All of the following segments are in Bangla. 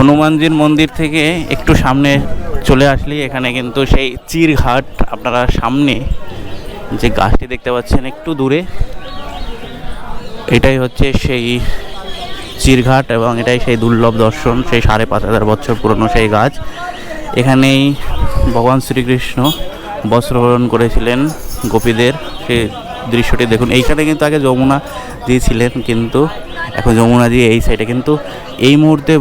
হনুমানজির মন্দির থেকে একটু সামনে চলে আসলেই এখানে কিন্তু সেই চিরঘাট আপনারা সামনে যে গাছটি দেখতে পাচ্ছেন একটু দূরে, এটাই হচ্ছে সেই চিরঘাট এবং এটাই সেই দুর্লভ দর্শন, সেই সাড়ে পাঁচ হাজার বছর পুরনো সেই গাছ। এখানেই ভগবান শ্রীকৃষ্ণ বস্ত্রহরণ করেছিলেন গোপীদের সেই দৃশ্যটি দেখুন। এইখানে কিন্তু আগে যমুনা দিয়েছিলেন কিন্তু এখন যমুনা দিয়ে এই সাইডে কিন্তু এই মুহূর্তে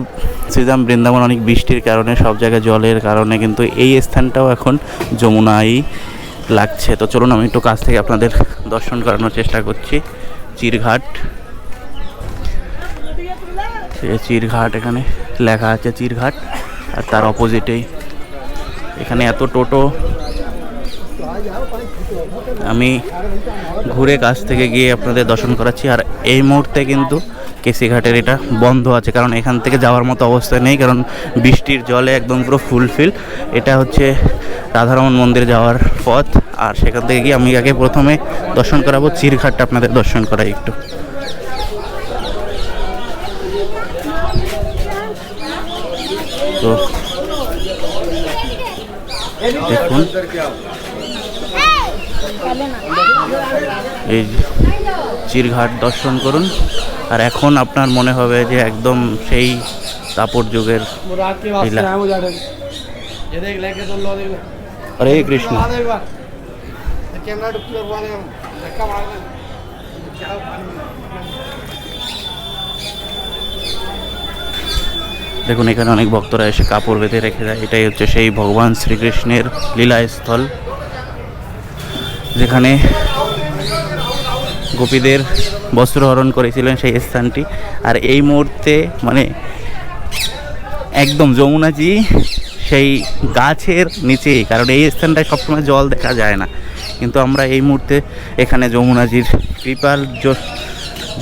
শ্রীরাম বৃন্দাবন অনেক বৃষ্টির কারণে, সব জায়গায় জলের কারণে কিন্তু এই স্থানটাও এখন যমুনাই লাগছে। তো চলুন আমি একটু কাছ থেকে আপনাদের দর্শন করানোর চেষ্টা করছি। চিরঘাট। চিরঘাট এখানে লেখা আছে, চিরঘাট। আর তার অপোজিটেই এখানে এত টোটো। আমি ঘুরে কাছ থেকে গিয়ে আপনাদের দর্শন করাচ্ছি। আর এই মুহূর্তে কিন্তু কেসিঘাটের এটা বন্ধ আছে। কারণ এখান থেকে যাওয়ার মতো অবস্থা নেই, কারণ বৃষ্টির জলে একদম পুরো ফুলফিল এটা হচ্ছে রাধারমন মন্দিরে যাওয়ার পথ। আর সেখান থেকে গিয়ে আমি আগে প্রথমে দর্শন করাবো, চিরঘাটটা আপনাদের দর্শন করাই একটু। তো দেখুন। এই চিরঘাট দর্শন করুন। আর এখন আপনার মনে হবে যে একদম সেই তাপর যুগের লীলা। হরে কৃষ্ণ। দেখুন, এখানে অনেক ভক্তরা এসে কাপড় বেঁধে রেখে দেয় এটাই হচ্ছে সেই ভগবান শ্রীকৃষ্ণের লীলাস্থল, যেখানে গোপীদের বস্ত্রহরণ করেছিলেন সেই স্থানটি। আর এই মুহূর্তে মানে একদম যমুনাজি সেই গাছের নিচেই কারণ এই স্থানটায় সবসময় জল দেখা যায় না। কিন্তু আমরা এই মুহূর্তে এখানে যমুনাজির কৃপার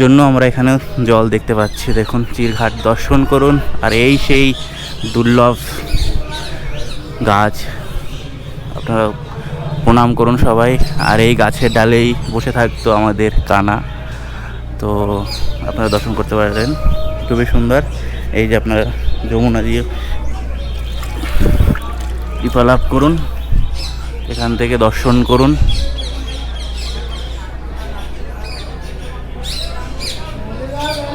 জন্য আমরা এখানে জল দেখতে পাচ্ছি। দেখুন, চিরঘাট দর্শন করুন। আর এই সেই দুর্লভ গাছ, আপনারা প্রণাম করুন সবাই। আর এই গাছের ডালেই বসে থাকতো আমাদের কানা। তো আপনারা দর্শন করতে পারলেন। খুবই সুন্দর। এই যে আপনারা যমুনা দিয়ে কৃপা লাভ করুন। এখান থেকে দর্শন করুন।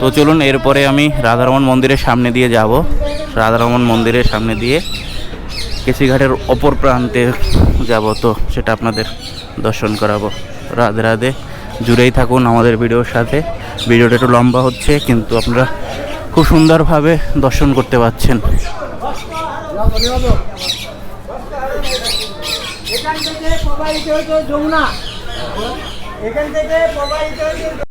তো চলুন, এরপরে আমি রাধারমন মন্দিরের সামনে দিয়ে যাব। রাধারমন মন্দিরের সামনে দিয়ে কেসিঘাটের অপর প্রান্তে যাব। তো সেটা আপনাদের দর্শন করাবো। রাধে রাধে। জুড়েই থাকুন আমাদের ভিডিওর সাথে। ভিডিওটা একটু লম্বা হচ্ছে, কিন্তু আপনারা খুব সুন্দরভাবে দর্শন করতে পাচ্ছেন। এখান থেকে যমুনা। এখান থেকে